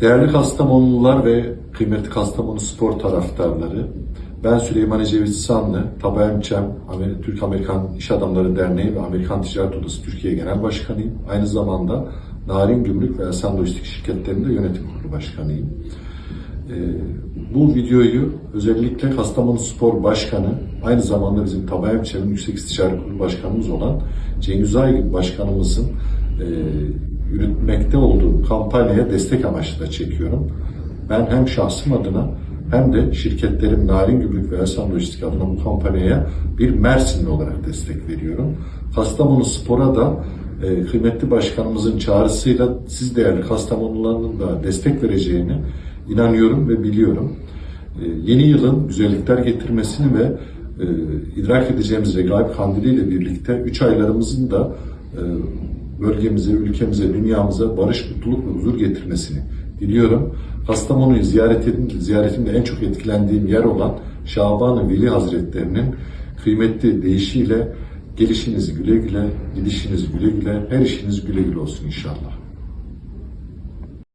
Değerli Kastamonlular ve kıymetli Kastamonu spor taraftarları, ben Süleyman Ecevit Sanlı, Tabayemçem, Amer- Türk-Amerikan İş Adamları Derneği ve Amerikan Ticaret Odası Türkiye Genel Başkanıyım. Aynı zamanda Narin Gümrük ve Esen Lojistik şirketlerinde yönetim kurulu başkanıyım. Ee, bu videoyu özellikle Kastamonu Spor Başkanı, aynı zamanda bizim Tabayemçem'in Yüksek İstişare Kurulu Başkanımız olan Cengiz Aygün Başkanımızın e, yürütmekte olduğu kampanyaya destek amaçlı da çekiyorum. Ben hem şahsım adına hem de şirketlerim Narin Gümrük ve Ersan Lojistik adına bu kampanyaya bir Mersinli olarak destek veriyorum. Kastamonu Spor'a da e, kıymetli başkanımızın çağrısıyla siz değerli Kastamonluların da destek vereceğini inanıyorum ve biliyorum. E, yeni yılın güzellikler getirmesini ve e, idrak edeceğimiz Regaib Kandili ile birlikte 3 aylarımızın da e, bölgemize, ülkemize, dünyamıza barış, mutluluk ve huzur getirmesini diliyorum. Kastamonu'yu ziyaret ziyaretimde en çok etkilendiğim yer olan Şaban-ı Veli Hazretlerinin kıymetli deyişiyle gelişiniz güle güle, gidişiniz güle güle, her işiniz güle güle olsun inşallah.